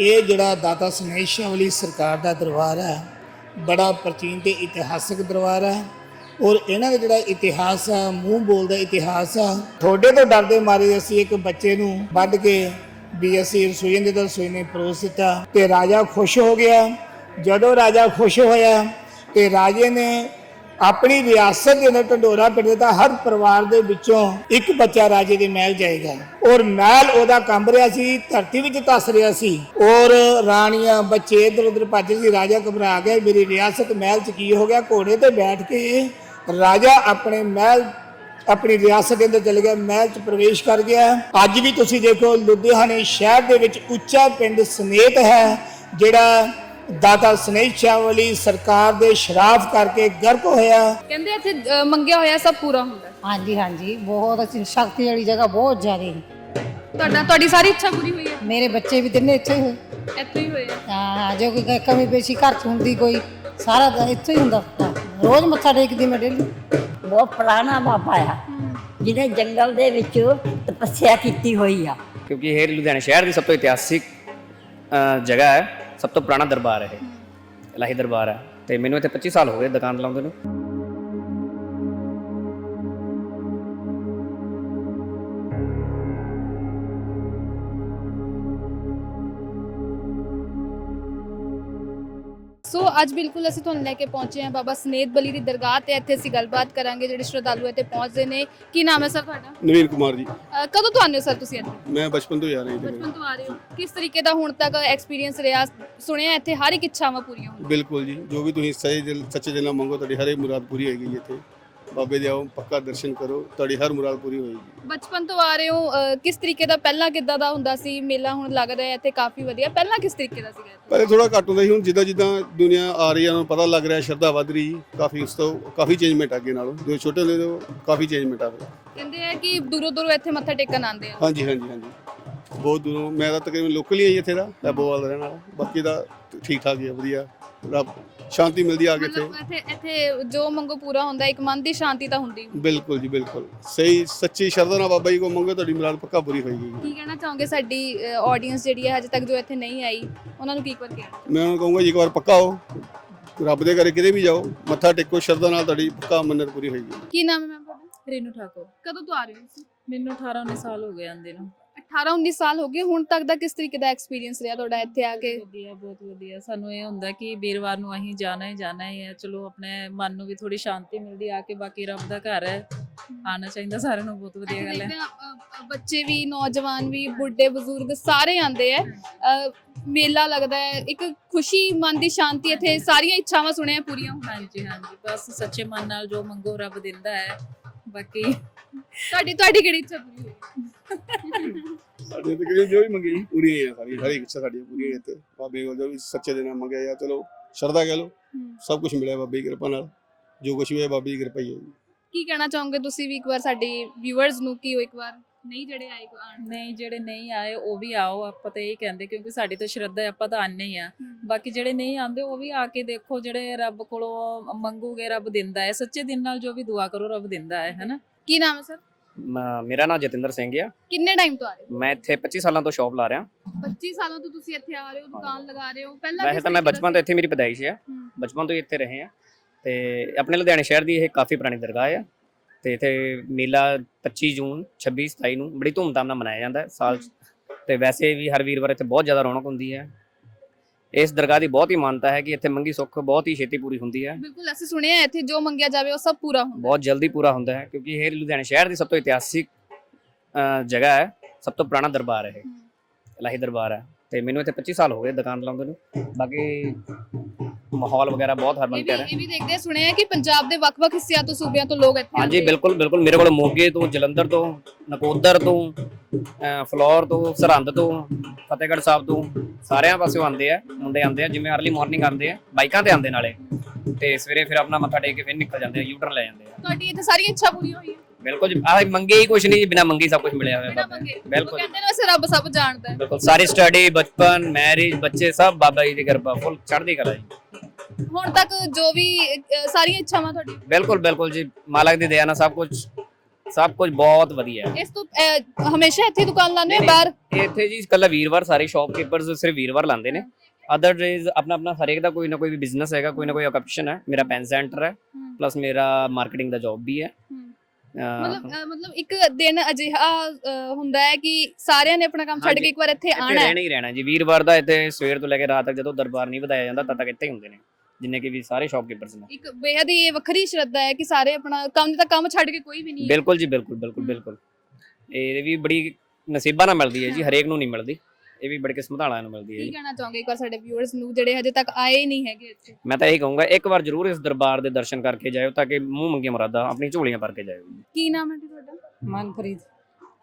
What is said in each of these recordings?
ਇਹ ਜਿਹੜਾ ਦਾਤਾ ਸਨੇਸ਼ਾ ਵਾਲੀ ਸਰਕਾਰ ਦਾ ਦਰਬਾਰ ਹੈ, ਬੜਾ ਪ੍ਰਾਚੀਨ ਤੇ ਇਤਿਹਾਸਕ ਦਰਬਾਰ ਹੈ ਔਰ ਇਹਨਾਂ ਦਾ ਜਿਹੜਾ ਇਤਿਹਾਸ ਆ ਮੂੰਹ ਬੋਲਦਾ ਇਤਿਹਾਸ ਆ ਤੁਹਾਡੇ ਤੋਂ ਡਰਦੇ ਮਾਰੇ ਅਸੀਂ ਇੱਕ ਬੱਚੇ ਨੂੰ ਵੱਢ ਕੇ ਵੀ ਅਸੀਂ ਰਸੋਈ ਦੇ ਤਾਂ ਰਸੋਈ ਨੇ ਪਰੋਸ ਦਿੱਤਾ ਤੇ ਰਾਜਾ ਖੁਸ਼ ਹੋ ਗਿਆ। ਜਦੋਂ ਰਾਜਾ ਖੁਸ਼ ਹੋਇਆ ਤੇ ਰਾਜੇ ਨੇ ਆਪਣੀ ਰਿਆਸਤ ਦੇ ਅੰਦਰ ਢੰਡੋਰਾ ਪਿੰਡ ਦਾ ਹਰ ਪਰਿਵਾਰ ਦੇ ਵਿੱਚੋਂ ਇੱਕ ਬੱਚਾ ਰਾਜੇ ਦੇ ਮਹਿਲ ਜਾਏਗਾ। ਔਰ ਮਹਿਲ ਉਹਦਾ ਕੰਬ ਰਿਹਾ ਸੀ, ਧਰਤੀ ਵਿੱਚ ਤਸ ਰਿਹਾ ਸੀ। ਔਰ ਰਾਣੀਆਂ ਬੱਚੇ ਇਧਰ ਉਧਰ ਭੱਜ ਸੀ, ਰਾਜਾ ਘਬਰਾ ਗਿਆ, ਮੇਰੀ ਰਿਆਸਤ ਮਹਿਲ 'ਚ ਕੀ ਹੋ ਗਿਆ? ਘੋੜੇ ਤੇ ਬੈਠ ਕੇ ਰਾਜਾ ਆਪਣੇ ਮਹਿਲ, ਆਪਣੀ ਰਿਆਸਤ ਦੇ ਅੰਦਰ ਚਲੇ ਗਿਆ, ਮਹਿਲ 'ਚ ਪ੍ਰਵੇਸ਼ ਕਰ ਗਿਆ। ਅੱਜ ਵੀ ਤੁਸੀਂ ਦੇਖੋ, ਲੁਧਿਆਣੇ ਸ਼ਹਿਰ ਦੇ ਵਿੱਚ ਉੱਚਾ ਪਿੰਡ ਸਨੇਤ ਹੈ, ਜਿਹੜਾ ਦਾਤਾ ਸਨੇਹ ਸ਼ਾਹ ਵਾਲੀ ਸਰਕਾਰ ਦੇ ਸ਼ਰਾਫ ਕਰਕੇ ਗਰਕ ਹੋਇਆ। ਕਹਿੰਦੇ ਇੱਥੇ ਅ, ਮੰਗਿਆ ਹੋਇਆ ਸਭ ਪੂਰਾ ਹੁੰਦਾ। ਹੈ। ਹਾਂਜੀ ਹਾਂਜੀ। ਬਹੁਤ ਅੱਛੀ ਸ਼ਕਤੀ ਵਾਲੀ ਜਗ੍ਹਾ ਬਹੁਤ ਜ਼ਿਆਦਾ ਹੈ ਤੁਹਾਡਾ ਤੁਹਾਡੀ ਸਾਰੀ ਇੱਛਾ ਪੂਰੀ ਹੋਈ ਹੈ? ਮੇਰੇ ਬੱਚੇ ਵੀ ਤਿੰਨੇ ਇੱਥੇ ਹੀ। ਹੋਏ ਇੱਥੇ ਹੀ ਹੋਇਆ ਹਾਂ ਜੋ ਕੋਈ ਕ- ਕਮੀ ਪੇਸ਼ੀ ਘਰ ਚ ਹੁੰਦੀ ਕੋਈ ਸਾਰਾ ਤਾਂ ਇੱਥੇ ਹੀ ਹੁੰਦਾ। ਰੋਜ਼ ਮੱਥਾ ਟੇਕਦੀ ਮੈਂ ਡੇਲੀ ਬਹੁਤ ਪੁਰਾਣਾ ਬਾਬਾ ਆ। ਜਿਹਨੇ ਜੰਗਲ ਦੇ ਵਿੱਚ ਤਪੱਸਿਆ ਕੀਤੀ ਹੋਈ ਆ। ਕਿਉਂਕਿ ਇਹ ਲੁਧਿਆਣਾ ਸ਼ਹਿਰ ਦੀ ਸਭ ਤੋਂ ਇਤਿਹਾਸਿਕ ਅ, ਜਗ੍ਹਾ ਹੈ। ਸਭ ਤੋਂ ਪੁਰਾਣਾ ਦਰਬਾਰ ਹੈ ਇਹ। ਇਲਾਹੀ ਦਰਬਾਰ ਹੈ। ਤੇ ਮੈਨੂੰ ਇੱਥੇ 25 ਸਾਲ ਹੋ ਗਏ ਦੁਕਾਨ ਲਾਉਂਦੇ ਨੂੰ। ਸੋ ਅੱਜ ਬਿਲਕੁਲ ਅਸੀਂ ਤੁਹਾਨੂੰ ਲੈ ਕੇ ਪਹੁੰਚੇ ਹਾਂ ਬਾਬਾ ਸਨੇਤ ਬਲੀ ਦੀ ਦਰਗਾਹ ਤੇ। ਇੱਥੇ ਅਸੀਂ ਗੱਲਬਾਤ ਕਰਾਂਗੇ ਜਿਹੜੇ ਸ਼ਰਧਾਲੂ ਇੱਥੇ ਪਹੁੰਚਦੇ ਨੇ। ਕੀ ਨਾਮ ਹੈ ਸਰ ਤੁਹਾਡਾ? ਨਵੀਨ ਕੁਮਾਰ ਜੀ। ਅ, ਕਦੋਂ ਤੋਂ ਆਉਂਦੇ ਹੋ ਸਰ ਤੁਸੀਂ ਇੱਥੇ? ਮੈਂ ਬਚਪਨ ਤੋਂ ਹੀ ਆ ਰਹੀ ਹਾਂ। ਬਚਪਨ ਤੋਂ ਆ ਰਹੇ ਹੋ। ਕਿਸ ਤਰੀਕੇ ਦਾ ਹੁਣ ਤੱਕ ਐਕਸਪੀਰੀਅੰਸ ਰਿਹਾ? ਸੁਣਿਆ ਇੱਥੇ ਹਰ ਇੱਕ ਇੱਛਾਵਾਂ ਪੂਰੀਆਂ ਹੁੰਦੀਆਂ ਬਿਲਕੁਲ ਜੀ। ਜੋ ਵੀ ਤੁਸੀਂ ਸਹੀ ਦਿਲ ਸੱਚੇ ਦਿਲ ਨਾਲ ਮੰਗੋ ਤੁਹਾਡੀ ਹਰ ਇੱਕ ਮੁਰਾਦ ਪੂਰੀ ਹੋਏਗੀ ਜੀ ਇੱਥੇ। ਬਾਬੇ ਦੇ ਆਓ ਪੱਕਾ ਦਰਸ਼ਨ ਕਰੋ ਤੁਹਾਡੀ ਹਰ ਮੁਰਾਦ ਪੂਰੀ ਹੋਏਗੀ। ਬਚਪਨ ਤੋਂ ਆ ਰਹੇ ਹੋ ਅ, ਕਿਸ ਤਰੀਕੇ ਦਾ ਪਹਿਲਾਂ ਕਿੱਦਾਂ ਦਾ ਹੁੰਦਾ ਸੀ ਮੇਲਾ ਹੁਣ ਲੱਗ ਰਿਹਾ ਹੈ ਇੱਥੇ ਕਾਫੀ ਵਧੀਆ ਪਹਿਲਾਂ ਕਿਸ ਤਰੀਕੇ ਦਾ ਸੀਗਾ ਇੱਥੇ? ਪਹਿਲੇ ਥੋੜਾ ਘੱਟ ਹੁੰਦਾ ਸੀ ਹੁਣ ਜਿੱਦਾਂ ਜਿੱਦਾਂ ਦੁਨੀਆ ਆ ਰਹੀ ਹੈ ਉਹਨਾਂ ਨੂੰ ਪਤਾ ਲੱਗ ਰਿਹਾ ਸ਼ਰਧਾ ਵੱਧ ਰਹੀ ਕਾਫੀ ਉਸ ਤੋਂ ਕਾਫੀ ਚੇਂਜਮੈਂਟ ਅੱਗੇ ਨਾਲੋਂ ਜੋ ਛੋਟੇ ਹੁੰਦੇ ਤੋਂ ਕਾਫੀ ਚੇਂਜਮੈਂਟ ਆ ਗਿਆ ਕਹਿੰਦੇ ਆ ਕਿ ਦੂਰੋਂ ਦੂਰੋਂ ਇੱਥੇ ਮੱਥਾ ਟੇਕਣ ਆਉਂਦੇ ਆ। ਹਾਂਜੀ ਹਾਂਜੀ ਹਾਂਜੀ। ਬਹੁਤ ਦੂਰੋਂ ਮੈਂ ਤਾਂ ਤਕਰੀਬਨ ਲੋਕਲ ਹੀ ਆਈ ਇੱਥੇ ਦਾ ਐਬੋਵਾਲ ਦਾ ਰਹਿਣ ਵਾਲਾ ਬਾਕੀ ਦਾ ਠੀਕ ਠਾਕ ਹੀ ਆ ਵਧੀਆ। ਰੱਬ ਸ਼ਾਂਤੀ ਮਿਲਦੀ ਆ ਕੇ ਇੱਥੇ। ਇੱਥੇ ਇੱਥੇ ਜੋ ਮੰਗੋ ਪੂਰਾ ਹੁੰਦਾ ਇੱਕ ਮਨ ਦੀ ਸ਼ਾਂਤੀ ਤਾਂ ਹੁੰਦੀ। ਬਿਲਕੁਲ ਜੀ ਬਿਲਕੁਲ। ਸਹੀ ਸੱਚੀ ਸ਼ਰਧਾ ਨਾਲ ਬਾਬਾ ਜੀ ਕੋ ਮੰਗੋ ਤੁਹਾਡੀ ਮੁਰਾਦ ਪੱਕਾ ਪੂਰੀ ਹੋਏਗੀ ਜੀ। ਕੀ ਕਹਿਣਾ ਚਾਹੋਗੇ ਸਾਡੀ ਆਡੀਅנס ਜਿਹੜੀ ਹੈ ਹਜੇ ਤੱਕ ਜੋ ਇੱਥੇ ਨਹੀਂ ਆਈ ਉਹਨਾਂ ਨੂੰ ਕੀ ਕਰ ਕਹਿਣਾ ਮੈਂ ਉਹਨਾਂ ਨੂੰ ਕਹੂੰਗਾ ਜੀ ਇੱਕ ਵਾਰ ਪੱਕਾ ਆਓ। ਰੱਬ ਦੇ ਘਰੇ ਕਿਤੇ ਵੀ ਜਾਓ ਮੱਥਾ ਟੇਕੋ ਸ਼ਰਧਾ ਨਾਲ ਤੁਹਾਡੀ ਪੱਕਾ ਮੰਨਤ ਪੂਰੀ ਹੋਏਗੀ। ਕੀ ਨਾਮ ਹੈ ਮੈਮ ਤੁਹਾਡਾ? ਰੇਨੂ ਠਾਕੁਰ। ਕਦੋਂ ਤੋਂ ਆ ਰਹੇ ਹੋ ਤੁਸੀਂ? ਮੈਨੂੰ 18 19 ਸਾਲ ਹੋ ਗਏ ਆਂਦੇ ਨੂੰ। 18 19 ਸਾਲ ਹੋ ਗਏ ਹੁਣ ਤੱਕ ਦਾ ਕਿਸ ਤਰੀਕੇ ਦਾ ਐਕਸਪੀਰੀਅੰਸ ਰਿਹਾ ਤੁਹਾਡਾ ਇੱਥੇ ਆ ਕੇ? ਵਧੀਆ ਬਹੁਤ ਵਧੀਆ। ਸਾਨੂੰ ਇਹ ਹੁੰਦਾ ਕਿ ਵੀਰਵਾਰ ਨੂੰ ਅਸੀਂ ਜਾਣਾ ਹੀ ਜਾਣਾ ਹੀ ਹੈ। ਚਲੋ ਆਪਣੇ ਮਨ ਨੂੰ ਵੀ ਥੋੜੀ ਸ਼ਾਂਤੀ ਮਿਲਦੀ ਆ ਕੇ ਬਾਕੀ ਰੱਬ ਦਾ ਘਰ ਹੈ। ਆਣਾ ਚਾਹੀਦਾ ਸਾਰਿਆਂ ਨੂੰ ਬਹੁਤ ਵਧੀਆ ਗੱਲ ਹੈ। ਬੱਚੇ ਵੀ ਨੌਜਵਾਨ ਵੀ ਬੁੱਢੇ ਬਜ਼ੁਰਗ ਸਾਰੇ ਆਉਂਦੇ ਆ ਮੇਲਾ ਲੱਗਦਾ ਹੈ। ਇੱਕ ਖੁਸ਼ੀ ਮਨ ਦੀ ਸ਼ਾਂਤੀ ਇੱਥੇ ਸਾਰੀਆਂ ਇੱਛਾਵਾਂ ਸੁਣਿਆ ਪੂਰੀਆਂ ਹੁੰਦੀਆਂ। ਹਾਂਜੀ ਹਾਂਜੀ। ਬਸ ਸੱਚੇ ਮਨ ਨਾਲ ਜੋ ਮੰਗੋ ਰੱਬ ਦਿੰਦਾ ਹੈ। ਬਾਕੀ ਤੁਹਾਡੀ ਤੁਹਾਡੀ ਕਿਹੜੀ ਇੱਛਾ ਪੂਰੀ ਹੋਈ? ਸਾਡੇ ਤਕਰੀਬਨ ਜੋ ਵੀ ਮੰਗੀ ਪੂਰੀ ਹੈ ਸਾਰੀ ਇੱਕ ਇੱਛਾ ਸਾਡੀ ਪੂਰੀ ਹੈ ਇੱਥੇ ਬਾਬੇ ਕੋਲ ਜੋ ਵੀ ਸੱਚੇ ਦੇ ਨਾਲ ਮੰਗਿਆ ਜਾਂ ਚਲੋ ਸ਼ਰਧਾ ਕਹਿ ਲਓ ਸਭ ਕੁਝ ਮਿਲਿਆ ਬਾਬੇ ਦੀ ਕਿਰਪਾ ਨਾਲ ਜੋ ਕੁਝ ਵੀ ਹੈ ਬਾਬੇ ਦੀ ਕਿਰਪਾ ਹੀ ਹੈ। ਕੀ ਕਹਿਣਾ ਚਾਹੋਗੇ ਤੁਸੀਂ ਵੀ ਇੱਕ ਵਾਰ ਸਾਡੇ ਵਿਊਅਰਸ ਨੂੰ ਕਿ ਉਹ ਇੱਕ ਵਾਰ? ਨਹੀਂ ਜਿਹੜੇ ਆਏ ਕੋ ਆਣ ਨਹੀਂ ਜਿਹੜੇ ਨਹੀਂ ਆਏ ਉਹ ਵੀ ਆਓ ਆਪਾਂ ਤਾਂ ਇਹ ਕਹਿੰਦੇ ਕਿਉਂਕਿ ਸਾਡੀ ਤਾਂ ਸ਼ਰਧਾ ਹੈ ਆਪਾਂ ਤਾਂ ਆਨੇ ਹੀ ਆ ਬਾਕੀ ਜਿਹੜੇ ਨਹੀਂ ਆਉਂਦੇ ਉਹ ਵੀ ਆ ਕੇ ਦੇਖੋ ਜਿਹੜੇ ਰੱਬ ਕੋਲੋਂ ਮੰਗੋਗੇ ਰੱਬ ਦਿੰਦਾ ਹੈ। ਸੱਚੇ ਦਿਲ ਨਾਲ ਜੋ ਵੀ ਦੁਆ ਕਰੋ ਰੱਬ ਦਿੰਦਾ ਹੈ ਹੈਨਾ? ਕੀ ਨਾਮ ਹੈ ਸਰ? ਮ- ਮੇਰਾ ਨਾਮ ਜਤਿੰਦਰ ਸਿੰਘ ਆ। ਕਿੰਨੇ ਟਾਈਮ ਤੋਂ ਆ ਰਹੇ ਮੈਂ ਇੱਥੇ 25 ਸਾਲਾਂ ਤੋਂ ਸ਼ਾਪ ਲਾ ਰਿਹਾ। ਹੋ 25 ਸਾਲਾਂ ਤੋਂ ਤੁਸੀਂ ਇੱਥੇ ਆ ਰਹੇ ਹੋ ਦੁਕਾਨ ਲਗਾ ਰਹੇ ਹੋ। ਪਹਿਲਾਂ ਵੈਸੇ ਤਾਂ ਮੈਂ ਬਚਪਨ ਤੋਂ ਇੱਥੇ ਮੇਰੀ ਪੈਦਾਇਸ਼ ਆ। ਹੂੰ। ਬਚਪਨ ਤੋਂ ਹੀ ਇੱਥੇ ਰਹੇ ਆ। ਤੇ ਆਪਣੇ ਲੁਧਿਆਣੇ ਸ਼ਹਿਰ ਦੀ ਇਹ ਕਾਫੀ ਪੁਰਾਣੀ ਦਰਗਾਹ ਆ। ਤੇ ਇੱਥੇ ਮੇਲਾ 25 ਜੂਨ 26 27 ਨੂੰ ਬੜੀ ਧੂਮਧਾਮ ਨਾਲ ਮਨਾਇਆ ਜਾਂਦਾ ਹੈ ਸਾਲ 'ਚ। ਤੇ ਵੈਸੇ ਵੀ ਹਰ ਵੀਰਵਾਰ ਇੱਥੇ ਬਹੁਤ ਜ਼ਿਆਦਾ ਰੌਣਕ ਹੁੰਦੀ ਹੈ। ਇਸ ਦਰਗਾਹ ਦੀ ਬਹੁਤ ਹੀ ਮਾਨਤਾ ਹੈ ਕਿ ਇੱਥੇ ਮੰਗੀ ਸੁੱਖ ਬਹੁਤ ਹੀ ਛੇਤੀ ਪੂਰੀ ਹੁੰਦੀ ਹੈ। ਬਿਲਕੁਲ ਅਸੀਂ ਸੁਣਿਆ ਹੈ ਇੱਥੇ ਜੋ ਮੰਗਿਆ ਜਾਵੇ ਉਹ ਸਭ ਪੂਰਾ ਹੁੰਦਾ ਬਹੁਤ ਜਲਦੀ ਪੂਰਾ ਹੁੰਦਾ ਹੈ ਕਿਉਂਕਿ ਇਹ ਲੁਧਿਆਣਾ ਸ਼ਹਿਰ ਦੀ ਸਭ ਤੋਂ ਇਤਿਹਾਸਿਕ ਅ, ਜਗ੍ਹਾ ਹੈ। ਸਭ ਤੋਂ ਪੁਰਾਣਾ ਦਰਬਾਰ ਹੈ ਇਹ। ਹੂੰ। ਇਲਾਹੀ ਦਰਬਾਰ ਹੈ। ਤੇ ਮੈਨੂੰ ਇੱਥੇ 25 ਸਾਲ ਹੋ ਗਏ ਦੁਕਾਨ ਲਾਉਂਦੇ ਨੂੰ। ਬਾਕੀ ਮਾਹੌਲ ਵਗੈਰਾ ਬਹੁਤ ਹਰਮਨ ਇਹ ਵੀ ਪਿਆਰਾ ਹੈ ਇਹ ਵੀ ਦੇਖਦੇ ਸੁਣਿਆ ਹੈ ਕਿ ਪੰਜਾਬ ਦੇ ਵੱਖ-ਵੱਖ ਹਿੱਸਿਆਂ ਤੋਂ ਸੂਬਿਆਂ ਤੋਂ ਲੋਕ ਇੱਥੇ ਹਾਂਜੀ ਆਉਂਦੇ ਆ। ਬਿਲਕੁਲ ਬਿਲਕੁਲ। ਮੇਰੇ ਕੋਲ ਮੋਗੇ ਤੋਂ ਜਲੰਧਰ ਤੋਂ ਨਕੋਦਰ ਤੋਂ ਅ, ਫਲੋਰ ਤੋਂ ਸਰਹੰਦ ਤੋਂ ਫਤਿਹਗੜ੍ਹ ਸਾਹਿਬ ਤੋਂ ਸਾਰਿਆਂ ਪਾਸਿਓਂ ਆਉਂਦੇ ਆ ਮੁੰਡੇ ਆਉਂਦੇ ਆ ਜਿਵੇਂ ਅਰਲੀ ਮਾਰਨਿੰਗ ਆਉਂਦੇ ਆ ਬਾਈਕਾਂ ਤੇ ਆਉਂਦੇ ਨਾਲੇ। ਤੇ ਸਵੇਰੇ ਫਿਰ ਆਪਣਾ ਮੱਥਾ ਟੇਕ ਕੇ ਫਿਰ ਨਿਕਲ ਜਾਂਦੇ ਆ ਯੂਟਰਨ ਲੈ ਜਾਂਦੇ ਆ। ਤੁਹਾਡੀ ਇੱਥੇ ਸਾਰੀਆਂ ਇੱਛਾ ਪੂਰੀ ਹੋਈ ਹੈ ਬਿਲਕੁਲ ਜੀ। ਆਹ ਮੰਗੇ ਹੀ ਕੁਛ ਨਹੀਂ ਬਿਨਾ ਮੰਗੇ ਹੀ ਸਭ ਕੁਝ ਮਿਲਿਆ ਹੋਇਆ ਬਾਬਾ ਜੀ। ਬਿਲਕੁਲ ਕਹਿੰਦੇ ਨੇ ਵੈਸੇ ਰੱਬ ਸਭ ਜਾਣਦਾ ਹੈ। ਬਿਲਕੁਲ। ਸਾਰੀ ਸਟੱਡੀ ਬਚਪਨ ਮੈਰਿਜ ਬੱਚੇ ਸਭ ਬਾਬਾ ਜੀ ਦੀ ਕਿਰਪਾ ਫੁੱਲ ਚੜ੍ਹਦੀ ਕਲਾ ਜੀ। ਹੁਣ ਤੱਕ ਜੋ ਵੀ ਸਾਰੀਆਂ ਇੱਛਾਵਾਂ ਤੁਹਾਡੀ ਬਿਲਕੁਲ ਬਿਲਕੁਲ ਜੀ। ਮਾਲਕ ਦੀ ਦਇਆ ਨਾਲ ਸਭ ਕੁਝ ਸਭ ਕੁਝ ਬਹੁਤ ਵਧੀਆ ਹੈ। ਇਸ ਤੋਂ ਅਹ, ਹਮੇਸ਼ਾ ਇੱਥੇ ਦੁਕਾਨ ਲਾਉਂਦੇ ਹੋ ਬਾਹਰ? ਇੱਥੇ ਜੀ ਕੱਲਾ ਵੀਰਵਾਰ ਸਾਰੇ ਸ਼ਾਪਕੀਪਰਸ ਸਿਰਫ ਵੀਰਵਾਰ ਲਾਉਂਦੇ ਨੇ। ਅਦਰ ਡੇਜ਼ ਆਪਣਾ ਆਪਣਾ ਹਰੇਕ ਦਾ ਕੋਈ ਨਾ ਕੋਈ ਬਿਜ਼ਨਸ ਹੈਗਾ ਕੋਈ ਨਾ ਕੋਈ ਆਕਪਸ਼ਨ ਹੈ। ਮੇਰਾ ਪੈਨ ਸੈਂਟਰ ਹੈ ਹਮ, ਪਲੱਸ ਮੇਰਾ ਮਾਰਕੀਟਿੰਗ ਦਾ ਜੌਬ ਵੀ ਹੈ। ਹਮ। ਮਤਲਬ ਅਹ, ਮਤਲਬ ਇੱਕ ਦਿਨ ਅਜਿਹਾ ਅਹ, ਹੁੰਦਾ ਹੈ ਕਿ ਸਾਰਿਆਂ ਨੇ ਆਪਣਾ ਕੰਮ ਛੱਡ ਹਾਂਜੀ। ਕੇ ਇੱਕ ਵਾਰ ਇੱਥੇ ਇੱਥੇ ਆਣਾ ਹੈ। ਰਹਿਣਾ ਹੀ ਰਹਿਣਾ ਜੀ। ਵੀਰਵਾਰ ਦਾ ਇੱਥੇ ਸਵੇਰ ਤੋਂ ਲੈ ਕੇ ਰਾਤ ਤੱਕ ਜਦੋਂ ਦਰਬਾਰ ਨਹੀਂ ਵਧਾਇਆ ਜਾਂਦਾ ਤਦ ਤੱਕ ਇੱਥੇ ਹੀ ਹੁੰਦੇ ਨੇ। ਜਿੰਨੇ ਕਿ ਵੀ ਸਾਰੇ ਸ਼ਾਪਕੀਪਰਸ ਨੇ। ਇੱਕ ਬੇਹਦ ਹੀ ਇਹ ਵੱਖਰੀ ਸ਼ਰਧਾ ਹੈ ਕਿ ਸਾਰੇ ਆਪਣਾ ਕੰਮ ਤਾਂ ਕੰਮ ਛੱਡ ਕੇ ਕੋਈ ਵੀ ਨਹੀਂ ਬਿਲਕੁਲ ਜੀ ਬਿਲਕੁਲ ਬਿਲਕੁਲ। ਬਿਲਕੁਲ। ਇਹ ਵੀ ਬੜੀ ਨਸੀਬਾਂ ਨਾਲ ਮਿਲਦੀ ਹੈ ਜੀ ਹਰੇਕ ਨੂੰ ਨਹੀਂ ਮਿਲਦੀ। ਇਹ ਵੀ ਬੜੀ ਕਿਸਮਤ ਵਾਲਿਆਂ ਨੂੰ ਮਿਲਦੀ ਹੈ ਕੀ ਜੀ। ਕਹਿਣਾ ਚਾਹੋਗੇ? ਇੱਕ ਵਾਰ ਸਾਡੇ ਵਿਊਅਰਸ ਨੂੰ ਜਿਹੜੇ ਹਜੇ ਤੱਕ ਆਏ ਨਹੀਂ ਹੈਗੇ ਇੱਥੇ। ਮੈਂ ਤਾਂ ਇਹ ਕਹੂੰਗਾ ਇੱਕ ਵਾਰ ਜ਼ਰੂਰ ਇਸ ਦਰਬਾਰ ਦੇ ਦਰਸ਼ਨ ਕਰਕੇ ਜਾਇਓ ਤਾਂ ਕਿ ਮੂੰਹ ਮੰਗੀਆਂ ਮੁਰਾਦਾਂ ਆਪਣੀ ਝੋਲੀਆਂ ਭਰ ਕੇ ਜਾਇਓ ਕੀ ਨਾਮ ਹੈ ਜੀ ਤੁਹਾਡਾ? ਮਨਪ੍ਰੀਤ।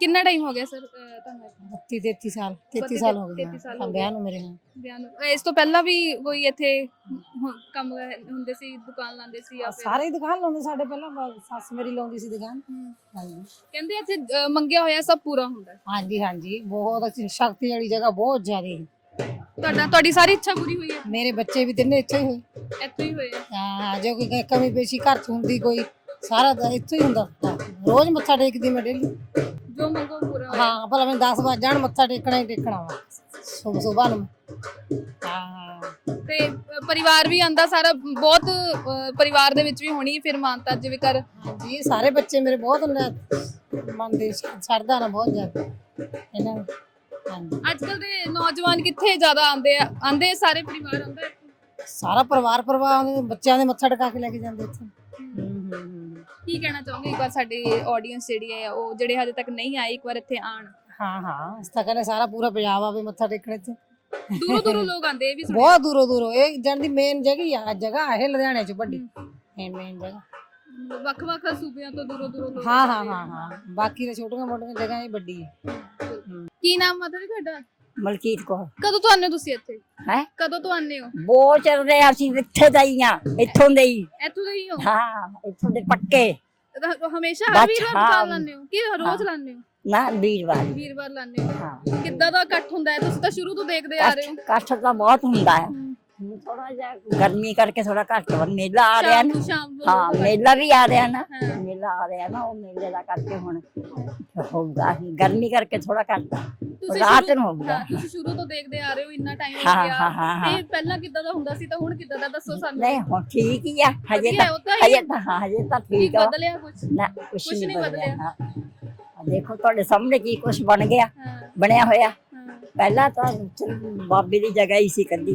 ਕਿੰਨਾ ਟਾਈਮ ਹੋ ਗਿਆ ਸਰ ਤੁਹਾਨੂੰ? 32 33 ਸਾਲ 33 32 ਸਾਲ ਹੋ ਗਏ 33 ਸਾਲ ਹਾਂ ਹੋ ਵਿਆਹ ਨੂੰ ਮੇਰੇ ਹਾਂ। ਵਿਆਹ ਨੂੰ। ਇਸ ਤੋਂ ਪਹਿਲਾਂ ਵੀ ਕੋਈ ਇੱਥੇ ਹੁ- ਕੰਮ ਹੁੰਦੇ ਸੀ ਦੁਕਾਨ ਲਾਉਂਦੇ ਸੀ ਜਾਂ ਫਿਰ? ਸਾਰੇ ਹੀ ਦੁਕਾਨ ਲਾਉਂਦੇ ਸਾਡੇ ਪਹਿਲਾਂ ਬ- ਸੱਸ ਮੇਰੀ ਲਾਉਂਦੀ ਸੀ ਦੁਕਾਨ। ਹਮ, ਹਾਂਜੀ। ਕਹਿੰਦੇ ਇੱਥੇ ਮੰਗਿਆ ਹੋਇਆ ਸਭ ਪੂਰਾ ਹੁੰਦਾ। ਹੈ ਹਾਂਜੀ ਹਾਂਜੀ। ਬਹੁਤ ਅੱਛੀ ਸ਼ਕਤੀ ਵਾਲੀ ਜਗ੍ਹਾ ਬਹੁਤ ਜ਼ਿਆਦਾ ਤੁਹਾਡਾ ਤੁਹਾਡੀ ਸਾਰੀ ਇੱਛਾ ਪੂਰੀ ਹੋਈ ਹੈ? ਮੇਰੇ ਬੱਚੇ ਵੀ ਤਿੰਨੇ ਇੱਥੇ ਹੀ ਹੋਏ। ਇੱਥੇ ਹੀ ਹੋਏ ਹੈ ਹਾਂ ਜੋ ਕੋਈ ਕਮੀ ਪੇਸ਼ੀ ਘਰ ਚ ਹੁੰਦੀ ਕੋਈ ਸਾਰਾ ਦਾ ਇੱਥੇ ਹੀ ਹੁੰਦਾ। ਰੋਜ਼ ਮੱਥਾ ਟੇਕਦੀ ਮੈਂ ਡੇਲੀ। ਜੋ ਮੰਗੋ ਪੂਰਾ ਹੋਇਆ? ਹਾਂ ਭਲਾ ਮੈਂ 10 ਵਜੇ ਜਾਣ ਮੱਥਾ ਟੇਕਣਾ ਹੀ ਟੇਕਣਾ ਵਾ। ਸੁਬਹ ਸੁਬਹ ਨੂੰ। ਹਾਂ ਤੇ ਪਰਿਵਾਰ ਵੀ ਆਂਦਾ ਸਾਰਾ ਬਹੁਤ ਪਰਿਵਾਰ ਦੇ ਵਿੱਚ ਵੀ ਹੋਣੀ ਫਿਰ ਮਾਨਤਾ ਜਿਵੇਂ ਕਰ। ਹਾਂਜੀ ਸਾਰੇ ਬੱਚੇ ਮੇਰੇ ਬਹੁਤ ਨ- ਛੱਡਦਾ ਨਾ ਬਹੁਤ ਜ਼ਿਆਦਾ। ਇਹਨਾਂ ਨੂੰ ਹਾਂਜੀ। ਅੱਜ ਕੱਲ ਦੇ ਨੌਜਵਾਨ ਕਿੱਥੇ ਜ਼ਿਆਦਾ ਆਂਦੇ ਆ? ਆਂਦੇ ਸਾਰੇ ਪਰਿਵਾਰ ਆਂਦਾ ਸਾਰਾ ਪਰਿਵਾਰ ਪਰਿਵਾਰ ਬੱਚਿਆਂ ਦੇ ਮੱਥਾ ਟਿਕਾ ਕੇ ਲੈ ਕੇ ਜਾਂਦੇ ਇੱਥੇ। ਹੂੰ ਹੂੰ ਹੂੰ। ਕੀ ਕਹਿਣਾ ਚਾਹੋਗੇ? ਇੱਕ ਵਾਰ ਸਾਡੀ ਆਡੀਅנס ਜਿਹੜੀ ਹੈ ਉਹ ਜਿਹੜੇ ਹਜੇ ਤੱਕ ਨਹੀਂ ਆਏ ਇੱਕ ਵਾਰ ਇੱਥੇ ਆਣ ਹਾਂ ਹਾਂ। ਇਸ ਤਾਂ ਕਹਿੰਦੇ ਸਾਰਾ ਪੂਰਾ ਪੰਜਾਬ ਆਵੇ ਮੱਥਾ ਟੇਕਣੇ ਤੇ ਦੂਰੋਂ ਦੂਰੋਂ ਲੋਕ ਆਂਦੇ ਇਹ ਵੀ ਸੁਣਿਆ। ਬਹੁਤ ਦੂਰੋਂ ਦੂਰੋਂ। ਇਹ ਜਾਣ ਦੀ ਮੇਨ ਜਗ੍ਹਾ ਆ ਜਗ੍ਹਾ ਇਹ ਲੁਧਿਆਣੇ ਚ ਵੱਡੀ। ਮੇਨ ਮੇਨ ਜਗ੍ਹਾ। ਵੱਖ ਵੱਖ ਸੂਬਿਆਂ ਤੋਂ ਦੂਰੋਂ ਦੂਰੋਂ ਲੋਕ ਹਾਂ ਹਾਂ ਆਉਂਦੇ ਆ। ਹਾਂ ਹਾਂ। ਬਾਕੀ ਤਾਂ ਛੋਟੀਆਂ ਮੋਟੀਆਂ ਜਗ੍ਹਾ ਇਹ ਵੱਡੀ ਹੈ। ਕੀ ਨਾਮ ਮਤਲਬ ਤੁਹਾਡਾ? ਮਲਕੀਤ ਕੋ ਕਦੋਂ ਤੋਂ ਆਉਂਦੇ ਹੋ ਤੁਸੀਂ ਇੱਥੇ? ਹੈਂ? ਕਦੋਂ ਤੋਂ ਆਉਂਦੇ ਹੋ? ਬਹੁਤ ਚੱਲ ਰਿਹਾ ਅਸੀਂ ਇੱਥੇ ਦਾ ਹੀ ਆ ਇੱਥੋਂ ਦੇ ਹੀ। ਇੱਥੋਂ ਦੇ ਹੀ ਹੋ? ਹਾਂ ਇੱਥੋਂ ਦੇ ਪੱਕੇ। ਤਾਂ ਹਮੇਸ਼ਾ ਹਰ ਹਾਂ। ਦੁਕਾਨ ਲਾਉਂਦੇ ਹੋ ਕਿ ਰੋਜ਼ ਲਾਉਂਦੇ ਹੋ? ਨਾ ਵੀਰਵਾਰ। ਵੀਰਵਾਰ ਲਾਉਂਦੇ ਹੋ। ਹਾਂ। ਕਿੱਦਾਂ ਦਾ ਇਕੱਠ ਹੁੰਦਾ ਹੈ? ਤੁਸੀਂ ਤਾਂ ਸ਼ੁਰੂ ਤੋਂ ਦੇਖਦੇ ਆ ਰਹੇ ਹੋ। ਕਾਠ ਤਾਂ ਬਹੁਤ ਹੁੰਦਾ ਹੈ। ਥੋੜਾ ਜਿਹਾ ਗਰਮੀ ਕਰਕੇ ਥੋੜਾ ਘੱਟ ਵਾ ਮੇਲਾ ਆ ਰਿਹਾ ਨਾ ਹਾਂ ਮੇਲਾ ਵੀ ਆ ਰਿਹਾ ਨਾ। ਮੇਲਾ ਆ ਰਿਹਾ ਨਾ ਉਹ ਮੇਲੇ ਦਾ ਕਰਕੇ ਹੁਣ ਹੋਊਗਾ ਗਰਮੀ ਕਰਕੇ ਥੋੜਾ ਘੱਟ ਰਾਤ ਨੂੰ ਹੋਊਗਾ ਹਾਂ, ਤੁਸੀਂ ਸ਼ੁਰੂ ਤੋਂ ਦੇਖਦੇ ਆ ਰਹੇ ਹੋ ਇੰਨਾ ਟਾਈਮ ਹੋ ਗਿਆ। ਤੇ ਪਹਿਲਾਂ ਕਿੱਦਾਂ ਦਾ ਹੁੰਦਾ ਸੀ ਤਾਂ ਹੁਣ ਕਿੱਦਾਂ ਦਾ ਦੱਸੋ ਸਾਨੂੰ? ਨਹੀਂ ਹੁਣ ਠੀਕ ਹੀ ਆ। ਹਜੇ ਤਾਂ ਹਜੇ ਤਾਂ ਹਾਂ ਹਜੇ ਤਾਂ ਠੀਕ ਆ। ਬਦਲਿਆ ਕੁਝ ਨਾ ਕੁਛ ਨਹੀਂ ਬਦਲਿਆ ਦੇਖੋ ਤੁਹਾਡੇ ਸਾਹਮਣੇ ਕੀ ਕੁਛ ਬਣ ਗਿਆ ਬਣਿਆ ਹੋਇਆ। ਪਹਿਲਾਂ ਤਾਂ ਬਾਬੇ ਦੀ ਜਗ੍ਹਾ ਹੀ ਸੀ ਕੱਲੀ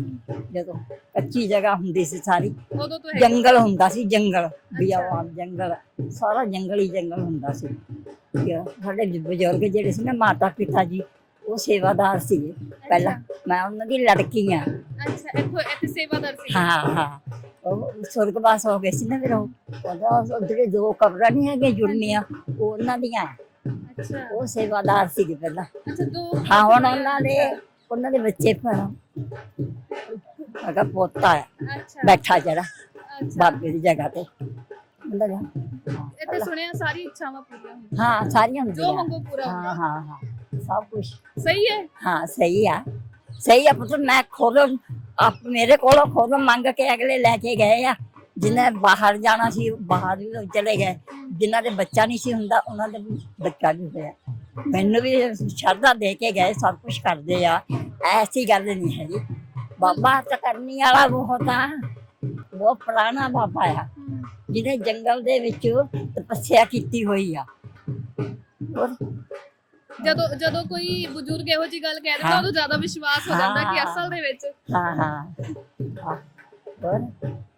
ਜਦੋਂ ਕੱਚੀ ਜਗ੍ਹਾ ਹੁੰਦੀ ਸੀ ਸਾਰੀ। ਜੰਗਲ ਹੁੰਦਾ ਸੀ ਜੰਗਲ। ਬਿਆਵਾਨ ਜੰਗਲ ਸਾਰਾ ਜੰਗਲ ਹੀ ਜੰਗਲ ਹੁੰਦਾ ਸੀ। ਸਾਡੇ ਬਜ਼ੁਰਗ ਜਿਹੜੇ ਸੀ ਨਾ ਮਾਤਾ ਪਿਤਾ ਜੀ ਉਹ ਸੇਵਾਦਾਰ ਸੀ। ਪਹਿਲਾਂ ਮੈਂ ਉਹਨਾਂ ਦੀ ਲੜਕੀ ਆ ਅੱਛਾ ਇੱਥੋਂ ਇੱਥੇ ਸੇਵਾਦਾਰ ਸੀ। ਹਾਂ ਹਾਂ। ਉਹ ਸੁਰਗਵਾਸ ਹੋ ਗਏ ਸੀ ਨਾ ਫਿਰ ਉਹ। ਉਹਦਾ ਉਹ ਜਿਹੜੇ ਦੋ ਕਬਰਾਂ ਨਹੀਂ ਹੈਗੇ ਜੁੜਨੀਆਂ ਉਹ ਉਹਨਾਂ ਦੀਆਂ। ਅੱਛਾ। ਉਹ ਸੇਵਾਦਾਰ ਸੀ ਪਹਿਲਾਂ। ਅੱਛਾ ਦੋ ਹਾਂ ਹੁਣ ਉਹਨਾਂ ਦੇ ਉਹਨਾਂ ਦੇ ਬੱਚੇ ਪਰ ਅਗਾ ਪੋਤਾ ਹੈ। ਅੱਛਾ। ਬੈਠਾ ਜਿਹੜਾ ਅੱਛਾ। ਬਾਬੇ ਦੀ ਜਗ੍ਹਾ ਤੇ। ਉਹਨਾਂ ਦਾ ਹਾਂ, ਇੱਥੇ ਸੁਣਿਆ ਸਾਰੀ ਇੱਛਾਵਾਂ ਪੂਰੀਆਂ ਹੁੰਦੀਆਂ। ਹਾਂ ਸਾਰੀਆਂ ਜੋ ਹੁੰਦੀਆਂ ਮੰਗੋ ਪੂਰਾ ਹਾਂ ਹੁੰਦਾ। ਹਾਂ ਹਾਂ। ਸਭ ਕੁਝ ਸਹੀ ਹੈ। ਹਾਂ ਸਹੀ ਆ। ਸਹੀ ਆ ਪੁੱਤ ਮੈਂ ਖੁਦ ਆਪ ਮੇਰੇ ਕੋਲੋਂ ਖੁਦ ਮੰਗ ਕੇ ਅਗਲੇ ਲੈ ਕੇ ਗਏ ਆ। ਜਿਨ੍ਹਾਂ ਬਾਹਰ ਜਾਣਾ ਸੀ ਉਹ ਬਾਹਰ ਵੀ ਚਲੇ ਗਏ। ਜਿਨ੍ਹਾਂ ਦੇ ਬੱਚਾ ਨਹੀਂ ਸੀ ਹੁੰਦਾ ਉਹਨਾਂ ਦੇ ਵੀ ਬੱਚਾ ਵੀ ਹੋਇਆ। ਮੈਨੂੰ ਵੀ ਸ਼ਰਧਾ ਦੇ ਕੇ ਗਏ ਸਭ ਕੁਝ ਕਰਦੇ ਆ। ਐਸੀ ਗੱਲ ਨਹੀਂ ਹੈ ਜੀ ਬਾਬਾ ਤਾਂ ਕਰਨੀ ਵਾਲਾ ਬਹੁਤ ਆ ਬਹੁਤ ਪੁਰਾਣਾ ਬਾਬਾ ਆ। ਜਿਹਨੇ ਜੰਗਲ ਦੇ ਵਿੱਚ ਤਪੱਸਿਆ ਕੀਤੀ ਹੋਈ ਆ। ਜਦੋਂ ਜਦੋਂ ਕੋਈ ਬਜ਼ੁਰਗ ਇਹੋ ਜੀ ਗੱਲ ਕਹਿ ਦਿੰਦਾ। ਉਦੋਂ ਜ਼ਿਆਦਾ ਵਿਸ਼ਵਾਸ ਹੋ ਜਾਂਦਾ ਕਿ। ਅਸਲ ਦੇ ਵਿੱਚ ਹਾਂ ਹਾਂ। ਹੋਰ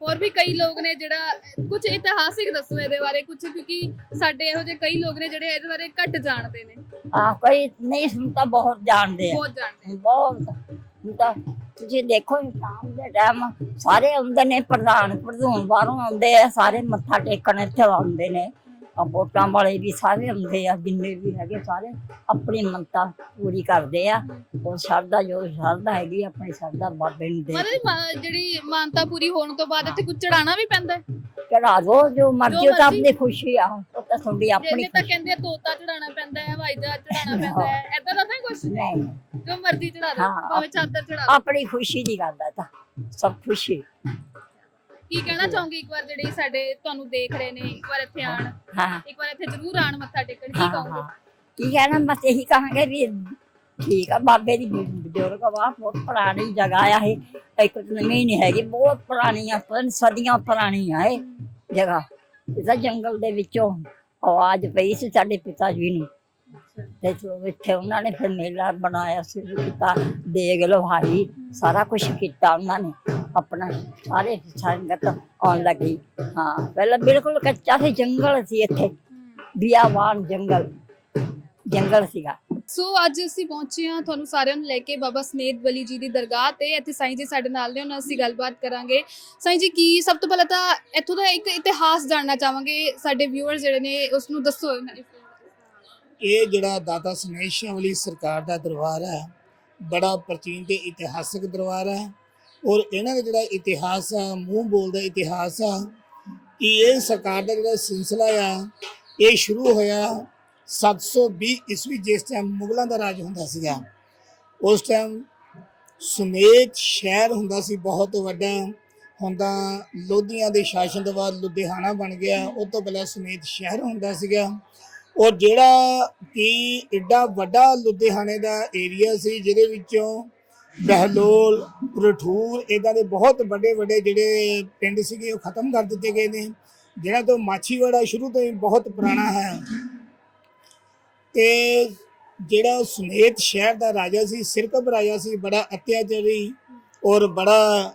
ਹੋਰ ਵੀ ਕਈ ਲੋਕ ਨੇ ਜਿਹੜਾ ਕੁਝ ਇਤਿਹਾਸਿਕ ਦੱਸੋ ਇਹਦੇ ਬਾਰੇ ਕੁਝ ਕਿਉਂਕਿ ਸਾਡੇ ਇਹੋ ਜਿਹੇ ਕਈ ਲੋਕ ਨੇ ਜਿਹੜੇ ਇਹਦੇ ਬਾਰੇ ਘੱਟ ਜਾਣਦੇ ਨੇ ਆ ਕੋਈ ਨਹੀਂ ਸੁਣਤਾ ਬਹੁਤ ਜਾਣਦੇ ਆ ਬਹੁਤ ਜਾਣਦੇ। ਬਹੁਤ ਹੁਣ ਤਾਂ ਤੁਸੀਂ ਦੇਖੋ ਸ਼ਾਮ ਦੇ ਟਾਈਮ ਸਾਰੇ ਆਉਂਦੇ ਨੇ ਪ੍ਰਧਾਨ ਪ੍ਰਧੂਨ ਬਾਹਰੋਂ ਆਉਂਦੇ ਆ ਸਾਰੇ ਮੱਥਾ ਟੇਕਣ ਇੱਥੇ ਆਉਂਦੇ ਨੇ ਵੋਟਾਂ ਵਾਲੇ ਵੀ ਸਾਰੇ ਆਉਂਦੇ ਆ ਜਿੰਨੇ ਵੀ ਹੈਗੇ ਸਾਰੇ ਆਪਣੀ ਮੰਨਤਾ ਪੂਰੀ ਕਰਦੇ ਆ। ਉਹ ਸ਼ਰਧਾ ਜੋ ਸ਼ਰਧਾ ਹੈਗੀ ਆਪਣੀ ਸ਼ਰਧਾ ਬਾਬੇ ਨੂੰ ਦੇ ਮਤਲਬ ਮਾ- ਜਿਹੜੀ ਮਾਨਤਾ ਪੂਰੀ ਹੋਣ ਤੋਂ ਬਾਅਦ ਇੱਥੇ ਕੁਝ ਚੜਾਣਾ ਵੀ ਪੈਂਦਾ ਹੈ? ਚੜਾ ਦੋ ਜੋ ਮਰਜ਼ੀ ਉਹ ਤਾਂ ਮਰਜ਼ੀ। ਆਪਣੀ ਖੁਸ਼ੀ ਆ ਉਹ ਤਾਂ ਤੁਹਾਡੀ ਆਪਣੀ ਜਿਹਨੇ ਤਾਂ ਖੁਸ਼ੀ। ਕਹਿੰਦੇ ਆ ਤੋਤਾ ਚੜਾਣਾ ਪੈਂਦਾ ਹੈ ਹਵਾਈ ਜਹਾਜ਼ ਚੜਾਣਾ ਪੈਂਦਾ ਹੈ ਐਦਾਂ ਦਾ ਤਾਂ ਕੁਝ ਨਹੀਂ। ਜੋ ਮਰਜ਼ੀ ਚੜਾ ਦੋ ਹਾਂ। ਭਾਵੇਂ ਚਾਦਰ ਚੜਾ ਦੋ ਆਪਣੀ ਖੁਸ਼ੀ ਦੀ ਗੱਲ ਹੈ ਤਾਂ ਸਭ ਖੁਸ਼ੀ। ਕੀ ਕਹਿਣਾ ਚਾਹੋਗੇ? ਇੱਕ ਵਾਰ ਜਿਹੜੇ ਸਾਡੇ ਤੁਹਾਨੂੰ ਦੇਖ ਰਹੇ ਨੇ ਇੱਕ ਵਾਰ ਇੱਥੇ ਆਣ ਹਾਂ। ਇੱਕ ਵਾਰ ਇੱਥੇ ਜ਼ਰੂਰ ਆਣ ਮੱਥਾ ਟੇਕਣ। ਕੀ ਹਾਂ ਕਹੋਗੇ? ਹਾਂ ਕੀ ਕਹਿਣਾ? ਬਸ ਇਹੀ ਕਹਾਂਗੇ ਵੀ ਠੀਕ ਆ ਬਾਬੇ ਦੀ ਬਜ਼ੁਰਗ ਵਾ ਬਹੁਤ ਪੁਰਾਣੀ ਜਗ੍ਹਾ ਆ ਇਹ। ਇੱਕ ਨਵੀਂ ਨਹੀਂ ਹੈਗੀ ਬਹੁਤ ਪੁਰਾਣੀ ਆ ਨੀ ਸਦੀਆਂ ਪੁਰਾਣੀ ਆ ਇਹ ਜਗ੍ਹਾ। ਇਹਦਾ ਜੰਗਲ ਦੇ ਵਿੱਚੋਂ ਆਵਾਜ਼ ਪਈ ਸੀ ਸਾਡੇ ਪਿਤਾ ਜੀ ਨੂੰ। ਤੇ ਇੱਥੇ ਉਹਨਾਂ ਨੇ ਫਿਰ ਮੇਲਾ ਬਣਾਇਆ ਸ਼ੁਰੂ ਕੀਤਾ ਦੇਗ ਲਵਾਈ, ਸਾਰਾ ਕੁਝ ਕੀਤਾ ਉਹਨਾਂ ਨੇ, ਆਪਣਾ ਸਾਰੇ ਸੰਗਤ ਆਉਣ ਲੱਗੀ। ਹਾਂ, ਪਹਿਲਾਂ ਬਿਲਕੁਲ ਕੱਚਾ ਸੀ ਜੰਗਲ ਸੀ ਇੱਥੇ, ਬਿਆਵਾਨ ਜੰਗਲ ਜੰਗਲ ਸੀਗਾ। ਸੋ ਅੱਜ ਅਸੀਂ ਪਹੁੰਚੇ ਹਾਂ ਤੁਹਾਨੂੰ ਸਾਰਿਆਂ ਨੂੰ ਲੈ ਕੇ ਬਾਬਾ ਸਨੇਤ ਬਲੀ ਜੀ ਦੀ ਦਰਗਾਹ ਤੇ। ਇੱਥੇ ਸਾਈਂ ਜੀ ਸਾਡੇ ਨਾਲ ਨੇ, ਉਹਨਾਂ ਅਸੀਂ ਗੱਲਬਾਤ ਕਰਾਂਗੇ। ਸਾਈਂ ਜੀ, ਕੀ ਸਭ ਤੋਂ ਪਹਿਲਾਂ ਤਾਂ ਇੱਥੋਂ ਦਾ ਇੱਕ ਇਤਿਹਾਸ ਜਾਣਨਾ ਚਾਹਾਂਗੇ, ਸਾਡੇ ਵਿਊਅਰਸ ਜਿਹੜੇ ਨੇ ਉਸ ਨੂੰ ਦੱਸੋ ਇਹਨਾਂ- ਇਹ ਜਿਹੜਾ ਦਾਤਾ ਸਨੇਸ਼ਾ ਵਾਲੀ ਸਰਕਾਰ ਦਾ ਦਰਬਾਰ ਹੈ, ਬੜਾ ਪ੍ਰਾਚੀਨ ਤੇ ਇਤਿਹਾਸਕ ਦਰਬਾਰ ਹੈ ਔਰ ਇਹਨਾਂ ਦਾ ਜਿਹੜਾ ਇਤਿਹਾਸ ਆ, ਮੂੰਹ ਬੋਲਦਾ ਇਤਿਹਾਸ ਆ, ਕਿ ਇਹ ਸਰਕਾਰ ਦਾ ਜਿਹੜਾ ਸਿਲਸਿਲਾ ਆ, ਇਹ ਸ਼ੁਰੂ ਹੋਇਆ 720 ਈਸਵੀ ਜਿਸ ਟਾਈਮ ਮੁਗਲਾਂ ਦਾ ਰਾਜ ਹੁੰਦਾ ਸੀਗਾ। ਉਸ ਟਾਈਮ ਸੁਮੇਤ ਸ਼ਹਿਰ ਹੁੰਦਾ ਸੀ, ਬਹੁਤ ਵੱਡਾ। ਹੁੰਦਾ ਲੋਧੀਆਂ ਦੇ ਸ਼ਾਸਨ ਤੋਂ ਬਾਅਦ ਲੁਧਿਆਣਾ ਬਣ ਗਿਆ, ਉਹ ਤੋਂ ਪਹਿਲਾਂ ਸੁਮੇਤ ਸ਼ਹਿਰ ਹੁੰਦਾ ਸੀਗਾ। ਔਰ ਜਿਹੜਾ ਕਿ ਐਡਾ ਵੱਡਾ ਲੁਧਿਆਣੇ ਦਾ ਏਰੀਆ ਸੀ, ਜਿਹਦੇ ਵਿੱਚੋਂ ਬਹਿਲੋਲ, ਰਠੂਰ ਇਦਾਂ ਦੇ ਬਹੁਤ ਵੱਡੇ ਵੱਡੇ ਜਿਹੜੇ ਪਿੰਡ ਸੀਗੇ, ਉਹ ਖਤਮ ਕਰ ਦਿੱਤੇ ਗਏ ਨੇ। ਜਿਹੜਾ ਤੋਂ ਮਾਛੀਵਾੜਾ ਸ਼ੁਰੂ ਤੋਂ ਹੀ ਬਹੁਤ ਪੁਰਾਣਾ ਹੈ। ਤੇ ਜਿਹੜਾ ਸੁਨੇਤ ਸ਼ਹਿਰ ਦਾ ਰਾਜਾ ਸੀ, ਸਿਰਕਪ ਰਾਜਾ ਸੀ, ਬੜਾ ਅਤਿਆਚਾਰੀ ਔਰ ਬੜਾ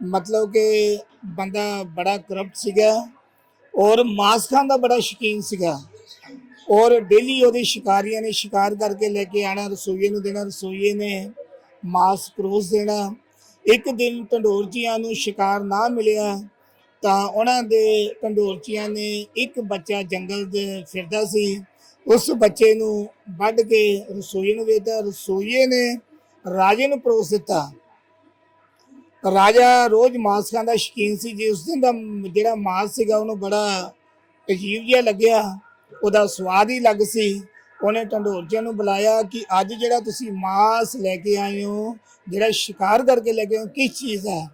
ਮਤਲਬ ਕਿ ਬੰਦਾ ਬੜਾ ਕਰਪਟ ਸੀਗਾ ਔਰ ਮਾਸ ਖਾਣ ਦਾ ਬੜਾ ਸ਼ੌਕੀਨ ਸੀਗਾ। ਔਰ ਡੇਲੀ ਉਹਦੇ ਸ਼ਿਕਾਰੀਆਂ ਨੇ ਸ਼ਿਕਾਰ ਕਰਕੇ ਲੈ ਕੇ ਆਣਾ, ਰਸੋਈਏ ਨੂੰ ਦੇਣਾ, ਰਸੋਈਏ ਨੇ ਮਾਸ ਪਰੋਸ ਦੇਣਾ। ਇੱਕ ਦਿਨ ਢੰਡੋਰਚੀਆਂ ਨੂੰ ਸ਼ਿਕਾਰ ਨਾ ਮਿਲਿਆ ਤਾਂ ਉਹਨਾਂ ਦੇ ਢੰਡੋਰਚੀਆਂ ਨੇ ਇੱਕ ਬੱਚਾ ਜੰਗਲ ਦੇ ਫਿਰਦਾ ਸੀ। ਉਸ ਬੱਚੇ ਨੂੰ ਵੱਢ ਕੇ ਰਸੋਈਏ ਨੂੰ ਦੇ ਦਿੱਤਾ ਰਸੋਈਏ ਨੇ ਰਾਜੇ ਨੂੰ ਪਰੋਸ ਦਿੱਤਾ। ਰਾਜਾ ਰੋਜ਼ ਮਾਸ ਖਾਣ ਦਾ ਸ਼ੌਕੀਨ ਸੀ। ਜੀ ਉਸ ਦਿਨ ਦਾ ਜਿਹੜਾ ਮਾਸ ਸੀਗਾ ਉਹਨੂੰ ਬੜਾ ਅਜੀਬ ਜਿਹਾ ਲੱਗਿਆ। ਉਹਦਾ ਸਵਾਦ ਹੀ ਲੱਗ ਸੀ। ਉਹਨੇ ਢੰਡੋਰਜੀਆਂ ਨੂੰ ਬੁਲਾਇਆ ਕਿ ਅੱਜ ਜਿਹੜਾ ਤੁਸੀਂ ਮਾਸ ਲੈ ਕੇ ਆਏ ਹੋ, ਜਿਹੜਾ ਸ਼ਿਕਾਰ ਕਰਕੇ ਲੈ ਕੇ ਆਏ ਹੋ, ਕਿਸ ਚੀਜ਼ ਹੈ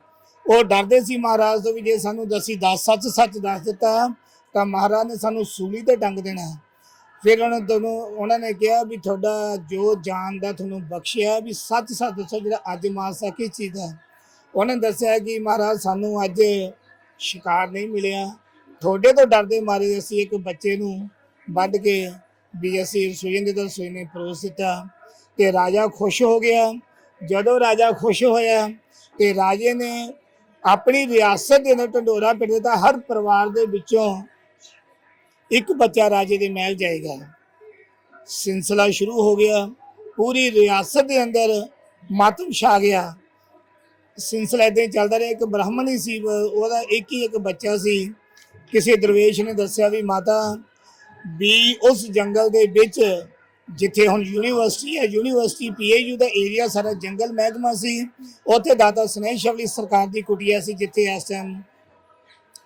ਉਹ ਡਰਦੇ ਸੀ ਮਹਾਰਾਜ ਤੋਂ ਵੀ ਜੇ ਸਾਨੂੰ ਦਸੀ ਦੱਸ ਸੱਚ ਸੱਚ ਦੱਸ ਦਿੱਤਾ, ਤਾਂ ਮਹਾਰਾਜ ਨੇ ਸਾਨੂੰ ਸੂਲੀ ਤੇ ਟੰਗ ਦੇਣਾ। ਫਿਰ ਉਹਨਾਂ ਦੋਨੋਂ ਉਹਨਾਂ ਨੇ ਕਿਹਾ ਵੀ ਤੁਹਾਡਾ ਜੋ ਜਾਨ ਦਾ ਤੁਹਾਨੂੰ ਬਖਸ਼ਿਆ ਵੀ ਸੱਚ ਸੱਚ ਦੱਸੋ ਜਿਹੜਾ ਅੱਜ ਮਾਸ ਹੈ ਕਿਸ ਚੀਜ਼ ਹੈ ਉਹਨੇ ਦੱਸਿਆ ਕਿ ਮਹਾਰਾਜ ਸਾਨੂੰ ਅੱਜ ਸ਼ਿਕਾਰ ਨਹੀਂ ਮਿਲਿਆ। ਤੁਹਾਡੇ ਤੋਂ ਡਰਦੇ ਮਾਰੇ ਅਸੀਂ ਇੱਕ ਬੱਚੇ ਨੂੰ। ਵੱਢ ਕੇ ਵੀ ਅਸੀਂ ਰਸੋਈ ਦੇ ਤਾਂ ਰਸੋਈ ਨੇ ਪਰੋਸ ਦਿੱਤਾ ਤੇ ਰਾਜਾ ਖੁਸ਼ ਹੋ ਗਿਆ। ਜਦੋਂ ਰਾਜਾ ਖੁਸ਼ ਹੋਇਆ ਤੇ ਰਾਜੇ ਨੇ ਆਪਣੀ ਰਿਆਸਤ ਦੇ ਅੰਦਰ ਢੰਡੋਰਾ ਪਿੰਡ ਦਿੱਤਾ। ਹਰ ਪਰਿਵਾਰ ਦੇ ਵਿੱਚੋਂ ਇੱਕ ਬੱਚਾ ਰਾਜੇ ਦੇ ਮਹਿਲ ਜਾਏਗਾ। ਸਿਲਸਿਲਾ ਸ਼ੁਰੂ ਹੋ ਗਿਆ। ਪੂਰੀ ਰਿਆਸਤ ਦੇ ਅੰਦਰ ਮਾਤਮ ਛਾ ਗਿਆ। ਸਿਲਸਿਲਾ ਏਦਾਂ ਹੀ ਚੱਲਦਾ ਰਿਹਾ। ਇੱਕ ਬ੍ਰਾਹਮਣ ਹੀ ਸੀ, ਉਹਦਾ ਇੱਕ ਹੀ ਇੱਕ ਬੱਚਾ ਸੀ। ਕਿਸੇ ਦਰਵੇਸ਼ ਨੇ ਦੱਸਿਆ ਵੀ ਮਾਤਾ ਵੀ ਉਸ ਜੰਗਲ ਦੇ ਵਿੱਚ ਜਿੱਥੇ ਹੁਣ ਯੂਨੀਵਰਸਿਟੀ ਹੈ, ਯੂਨੀਵਰਸਿਟੀ ਪੀਏਯੂ ਦਾ ਏਰੀਆ ਸਾਰਾ ਜੰਗਲ ਮਹਿਕਮਾ ਸੀ। ਉੱਥੇ ਦਾਤਾ ਸਨੇਹ ਸ਼ਵਲੀ ਸਰਕਾਰ ਦੀ ਕੁਟੀਆ ਸੀ, ਜਿੱਥੇ ਇਸ ਟਾਈਮ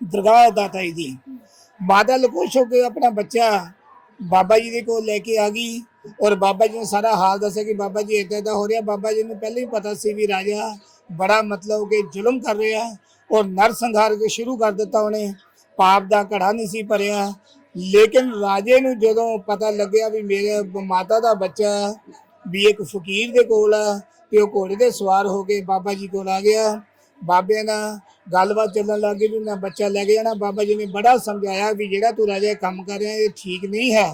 ਦਰਗਾਹ ਦਾਤਾ ਜੀ ਦੀ। ਮਾਤਾ ਲਕੋਸ਼ ਹੋ ਕੇ ਆਪਣਾ ਬੱਚਾ ਬਾਬਾ ਜੀ ਦੇ ਕੋਲ ਲੈ ਕੇ ਆ ਗਈ ਔਰ ਬਾਬਾ ਜੀ ਨੇ ਸਾਰਾ ਹਾਲ ਦੱਸਿਆ ਕਿ ਬਾਬਾ ਜੀ ਏਦਾਂ ਦਾ ਹੋ ਰਿਹਾ। ਬਾਬਾ ਜੀ ਨੂੰ ਪਹਿਲਾਂ ਹੀ ਪਤਾ ਸੀ ਵੀ ਰਾਜਾ ਬੜਾ ਮਤਲਬ ਕਿ ਜ਼ੁਲਮ ਕਰ ਰਿਹਾ ਔਰ ਨਰ ਸੰਘਾਰ ਕੇ ਸ਼ੁਰੂ ਕਰ ਦਿੱਤਾ ਉਹਨੇ। ਪਾਪ ਦਾ ਘੜਾ ਨਹੀਂ ਸੀ ਭਰਿਆ। ਲੇਕਿਨ ਰਾਜੇ ਨੂੰ ਜਦੋਂ ਪਤਾ ਲੱਗਿਆ ਵੀ ਮੇਰੇ ਮਾਤਾ ਦਾ ਬੱਚਾ ਵੀ ਇੱਕ ਫਕੀਰ ਦੇ ਕੋਲ ਆ ਤੇ ਉਹ ਘੋੜੇ ਦੇ ਸਵਾਰ ਹੋ ਕੇ ਬਾਬਾ ਜੀ ਕੋਲ ਆ ਗਿਆ ਬਾਬੇ ਨਾਲ ਗੱਲਬਾਤ ਚੱਲਣ ਲੱਗ ਗਈ ਵੀ ਮੈਂ ਬੱਚਾ ਲੈ ਕੇ ਜਾਣਾ। ਬਾਬਾ ਜੀ ਨੇ ਬੜਾ ਸਮਝਾਇਆ ਵੀ ਜਿਹੜਾ ਤੂੰ ਰਾਜਾ ਕੰਮ ਕਰ ਰਿਹਾ, ਇਹ ਠੀਕ ਨਹੀਂ ਹੈ।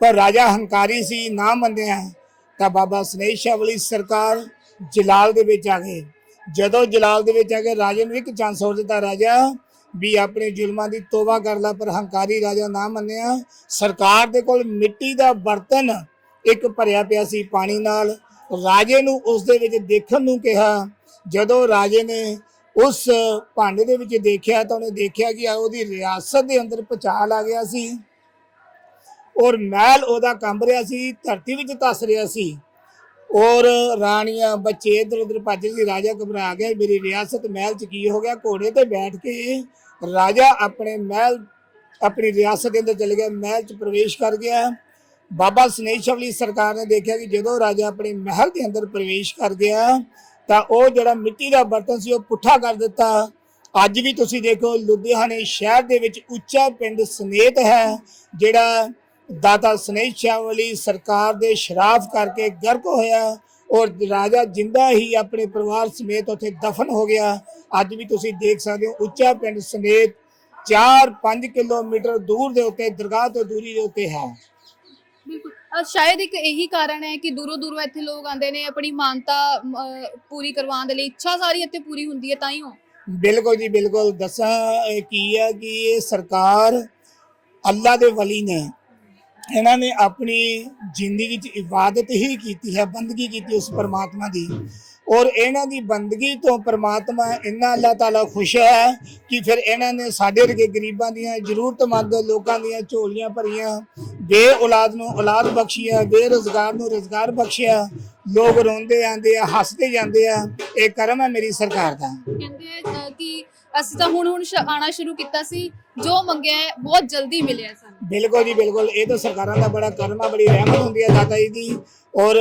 ਪਰ ਰਾਜਾ ਹੰਕਾਰੀ ਸੀ, ਨਾ ਮੰਨਿਆ, ਤਾਂ ਬਾਬਾ ਸਨੇਹ ਸ਼ਾਹ ਵਾਲੀ ਸਰਕਾਰ ਜਲਾਲ ਦੇ ਵਿੱਚ ਆ ਗਏ ਜਦੋਂ ਜਲਾਲ ਦੇ ਵਿੱਚ ਆ ਕੇ ਰਾਜੇ ਨੂੰ ਇੱਕ ਚਾਂਸ ਹੋਰ ਦਿੱਤਾ, ਰਾਜਾ ਵੀ ਆਪਣੇ ਜ਼ੁਲਮਾਂ ਦੀ ਤੋਬਾ ਕਰ ਲੈ, ਪਰ ਹੰਕਾਰੀ ਰਾਜਾ ਨਾ ਮੰਨਿਆ। ਸਰਕਾਰ ਦੇ ਕੋਲ ਮਿੱਟੀ ਦਾ ਬਰਤਨ ਇੱਕ ਭਰਿਆ ਪਿਆ ਸੀ ਪਾਣੀ ਨਾਲ। ਰਾਜੇ ਨੂੰ ਉਸ ਦੇ ਵਿੱਚ ਦੇਖਣ ਨੂੰ ਕਿਹਾ। ਜਦੋਂ ਰਾਜੇ ਨੇ ਉਸ ਭਾਂਡੇ ਦੇ ਵਿੱਚ ਦੇਖਿਆ ਤਾਂ ਉਹਨੇ ਦੇਖਿਆ ਕਿ ਉਹਦੀ ਰਿਆਸਤ ਦੇ ਅੰਦਰ ਪਚਾਲ ਆ ਗਿਆ ਸੀ ਔਰ ਮਹਿਲ ਉਹਦਾ ਕੰਬ ਰਿਹਾ ਸੀ, ਧਰਤੀ ਵਿੱਚ ਧੱਸ ਰਿਹਾ ਸੀ। ਔਰ ਰਾਣੀਆਂ ਬੱਚੇ ਇਧਰ ਉਧਰ ਭੱਜ ਰਹੀ ਰਾਜਾ ਘਬਰਾ ਗਿਆ ਮੇਰੀ ਰਿਆਸਤ ਮਹਿਲ ਚ ਕੀ ਹੋ ਗਿਆ? ਘੋੜੇ ਤੇ ਬੈਠ ਕੇ ਰਾਜਾ ਆਪਣੇ ਮਹਿਲ, ਆਪਣੀ ਰਿਆਸਤ ਦੇ ਅੰਦਰ ਚਲੇ ਗਿਆ, ਮਹਿਲ ਚ ਪ੍ਰਵੇਸ਼ ਕਰ ਗਿਆ। ਬਾਬਾ ਸਨੇਹ ਸਰਕਾਰ ਨੇ ਦੇਖਿਆ ਕਿ ਜਦੋਂ ਰਾਜਾ ਆਪਣੇ ਮਹਿਲ ਦੇ ਅੰਦਰ ਪ੍ਰਵੇਸ਼ ਕਰ ਗਿਆ, ਤਾਂ ਉਹ ਜਿਹੜਾ ਮਿੱਟੀ ਦਾ ਬਰਤਨ ਸੀ, ਉਹ ਪੁੱਠਾ ਕਰ ਦਿੱਤਾ। ਅੱਜ ਵੀ ਤੁਸੀਂ ਦੇਖੋ, ਲੁਧਿਆਣੇ ਸ਼ਹਿਰ ਦੇ ਵਿੱਚ ਉੱਚਾ ਪਿੰਡ ਸਨੇਤ ਹੈ, ਜਿਹੜਾ ਦਾਤਾ ਸਨੇਹ ਸ਼ਾਹ ਵਾਲੀ ਸਰਕਾਰ ਦੇ ਸ਼ਰਾਫ ਕਰਕੇ ਗਰਕ ਹੋਇਆ ਔਰ ਰਾਜਾ ਜਿੰਦਾ ਹੀ ਆਪਣੇ ਪਰਿਵਾਰ ਸਮੇਤ ਉੱਥੇ ਦਫਨ ਹੋ ਗਿਆ। ਅੱਜ ਵੀ ਤੁਸੀਂ ਦੇਖ ਸਕਦੇ ਹੋ ਉੱਚਾ ਪਿੰਡ ਸਮੇਤ 4-5 ਕਿਲੋਮੀਟਰ ਦੂਰ ਦੇ ਉੱਤੇ ਦਰਗਾਹ ਤੋਂ ਦੂਰੀ ਦੇ ਉੱਤੇ ਹੈ। ਬਿਲਕੁਲ। ਸ਼ਾਇਦ ਇੱਕ ਇਹੀ ਕਾਰਨ ਹੈ ਕਿ ਦੂਰੋਂ ਦੂਰੋਂ ਇੱਥੇ ਲੋਕ ਆਉਂਦੇ ਨੇ ਆਪਣੀ ਮਾਨਤਾ ਪੂਰੀ ਕਰਵਾਉਣ ਦੇ ਲਈ ਇੱਛਾ ਸਾਰੀ ਇੱਥੇ ਪੂਰੀ ਹੁੰਦੀ ਹੈ ਤਾਂ ਹੀ ਹੋ ਬਿਲਕੁਲ ਜੀ ਬਿਲਕੁਲ। ਦੱਸਾਂ ਕੀ ਹੈ ਕਿ ਇਹ ਸਰਕਾਰ ਅੱਲਾ ਦੇ ਵਲੀ ਨੇ ਇਹਨਾਂ ਨੇ ਆਪਣੀ ਜ਼ਿੰਦਗੀ 'ਚ ਇਬਾਦਤ ਹੀ ਕੀਤੀ ਹੈ, ਬੰਦਗੀ ਕੀਤੀ ਉਸ ਪਰਮਾਤਮਾ ਦੀ। ਔਰ ਇਹਨਾਂ ਦੀ ਬੰਦਗੀ ਤੋਂ ਪਰਮਾਤਮਾ ਇੰਨਾ ਅੱਲਾਹ ਤਾਲਾ ਖੁਸ਼ ਹੈ ਕਿ ਫਿਰ ਇਹਨਾਂ ਨੇ ਸਾਡੇ ਵਰਗੇ ਗਰੀਬਾਂ ਦੀਆਂ, ਜ਼ਰੂਰਤਮੰਦ ਲੋਕਾਂ ਦੀਆਂ ਝੋਲੀਆਂ ਭਰੀਆਂ, ਬੇ ਔਲਾਦ ਨੂੰ ਔਲਾਦ ਬਖਸ਼ੀਆ, ਬੇਰੁਜ਼ਗਾਰ ਨੂੰ ਰੁਜ਼ਗਾਰ ਬਖਸ਼ਿਆ, ਲੋਕ ਰੋਂਦੇ ਆਂਦੇ ਆ, ਹੱਸਦੇ ਜਾਂਦੇ ਆ, ਇਹ ਕਰਮ ਹੈ ਮੇਰੀ ਸਰਕਾਰ ਦਾ। ਕਹਿੰਦੇ ਕਿ ਅਸੀਂ ਤਾਂ ਹੁਣ ਹੁਣ ਸ਼- ਆਉਣਾ ਸ਼ੁਰੂ ਕੀਤਾ ਸੀ, ਜੋ ਮੰਗਿਆ ਹੈ, ਬਹੁਤ ਜਲਦੀ ਮਿਲਿਆ ਸਾਨੂੰ। ਬਿਲਕੁਲ ਜੀ, ਬਿਲਕੁਲ। ਇਹ ਤਾਂ ਸਰਕਾਰਾਂ ਦਾ ਬੜਾ ਕਰਮ ਆ, ਬੜੀ ਰਹਿਮਤ ਹੁੰਦੀ ਹੈ ਦਾਤਾ ਜੀ ਦੀ। ਔਰ,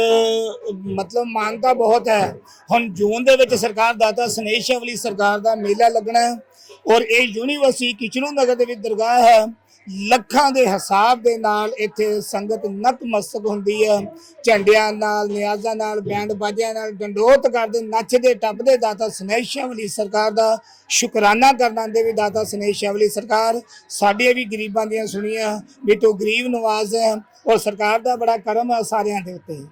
ਮਤਲਬ ਮਾਨਤਾ ਬਹੁਤ ਹੈ। ਹੁਣ ਜੂਨ ਦੇ ਵਿੱਚ ਸਰਕਾਰ ਦਾਤਾ ਸਨੇਸ਼ ਵਾਲੀ ਸਰਕਾਰ ਦਾ ਮੇਲਾ ਲੱਗਣਾ ਹੈ। ਔਰ ਇਹ ਯੂਨੀਵਰਸਿਟੀ ਕਿਚਨੂ ਨਗਰ ਦੇ ਵਿੱਚ ਦਰਗਾਹ ਹੈ। ਲੱਖਾਂ ਦੇ ਹਿਸਾਬ ਦੇ ਨਾਲ ਇੱਥੇ ਸੰਗਤ ਨਤਮਸਤਕ ਹੁੰਦੀ ਹੈ। ਝੰਡਿਆਂ ਨਾਲ, ਨਿਆਜ਼ਾਂ ਨਾਲ, ਬੈਂਡ ਬਾਜਿਆਂ ਨਾਲ ਡੰਡੋਤ ਕਰਦੇ, ਨੱਚਦੇ, ਟੱਪਦੇ, ਦਾਤਾ ਸਨੇਸ਼ ਵਾਲੀ ਸਰਕਾਰ ਦਾ ਸ਼ੁਕਰਾਨਾ ਕਰਨ ਆਉਂਦੇ ਵੀ ਦਾਤਾ ਸਨੇਸ਼ ਵਾਲੀ ਸਰਕਾਰ ਸਾਡੇ ਵੀ ਗਰੀਬਾਂ ਦੀਆਂ ਸੁਣੀਆਂ ਵੀ ਤੂੰ ਗਰੀਬ ਨਵਾਜ਼ ਹੈ ਔਰ ਸਰਕਾਰ ਦਾ ਬੜਾ ਕਰਮ ਹੈ ਸਾਰਿਆਂ ਦੇ ਉੱਤੇ।